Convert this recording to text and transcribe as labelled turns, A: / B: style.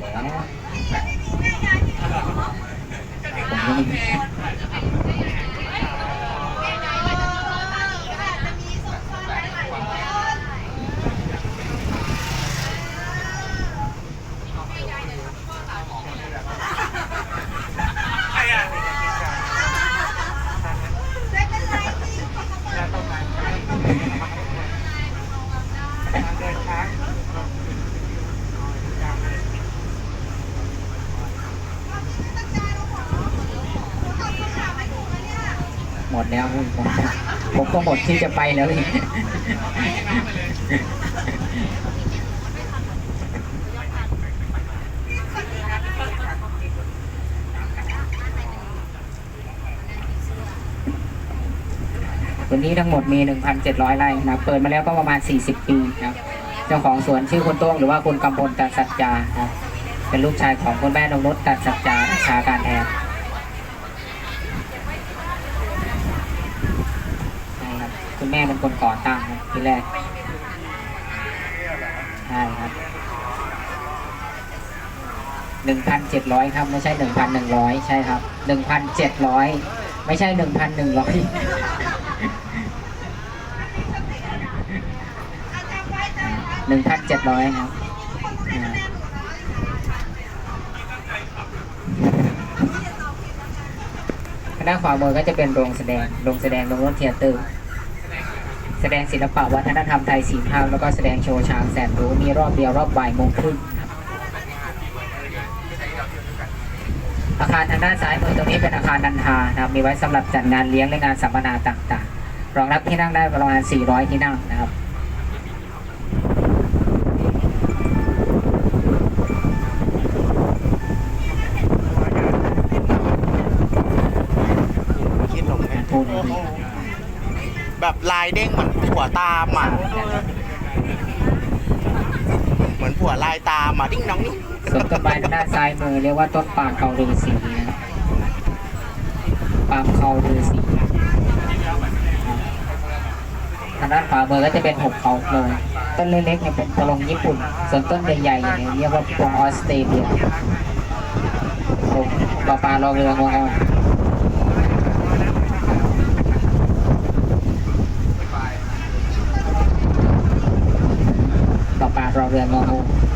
A: แล้วผมก็ไม่ มดแล้วพี่ผมผมก็หมดที่จะไปแล้วพี่พื้นที่ทั้งหมดมี 1,700 ไร่นะครับเปิดมาแล้วก็ประมาณ 40 ปีนะครับเจ้าของสวนชื่อคุณโต้งหรือว่าคุณกำพลตัดสัจจานะครับเป็นลูกชายของคุณแม่นงนุชตัดสัจจาชาการแทนใช่ คุณแม่เป็นคนก่อตั้งครับที่แรกใช่ครับหนึ่งพันเจ็ดร้อยครับ ไม่ใช่หนึ่งพันหนึ่งร้อยใช่ครับหนึ่งพันเจ็ดร้อยไม่ใช่หนึ่งพันหนึ่งร้อยหนึ่งพันเจ็ดร้อยครับอ่าคณะขวามือก็จะเป็นโรงแสดง โรงแสดง โรงรถเทียเตอร์ แสดงศิลปะวัฒนธรรมไทยสีภาคแล้วก็แสดงโชว์ช้างแสนรู้มีรอบเดียวรอบบ่ายโมงครึ่งครับอาคารทางด้านซ้ายมือตรงนี้เป็นอาคารนันทานะครับมีไว้สำหรับจัดงานเลี้ยงและงานสัมมนาต่างๆ รองรับที่นั่งได้ประมาณ 400 ที่นั่งนะครับ
B: คิดลงไหม
A: พูดเลยพี่
B: แบบลายเด้งเหมือนผัวตามอะเหมือนผัวลายตามอะดิ้งน้องนี่
A: ส่วนต้นไม้หน้านซ้ายมือเรียกว่าต้นปาล์มเขาฤาษีนะปาล์มเขาฤาษีทางด้านขวามือก็จะเป็นหกเขาเลยต้นเล็กๆเนี่ยเป็นพลงญี่ปุ่น ส่วนต้นใหญ่ๆเนี่ยเรียกว่าพลงออสเตรเลียพลงปลาปลารอเรืองออ นปล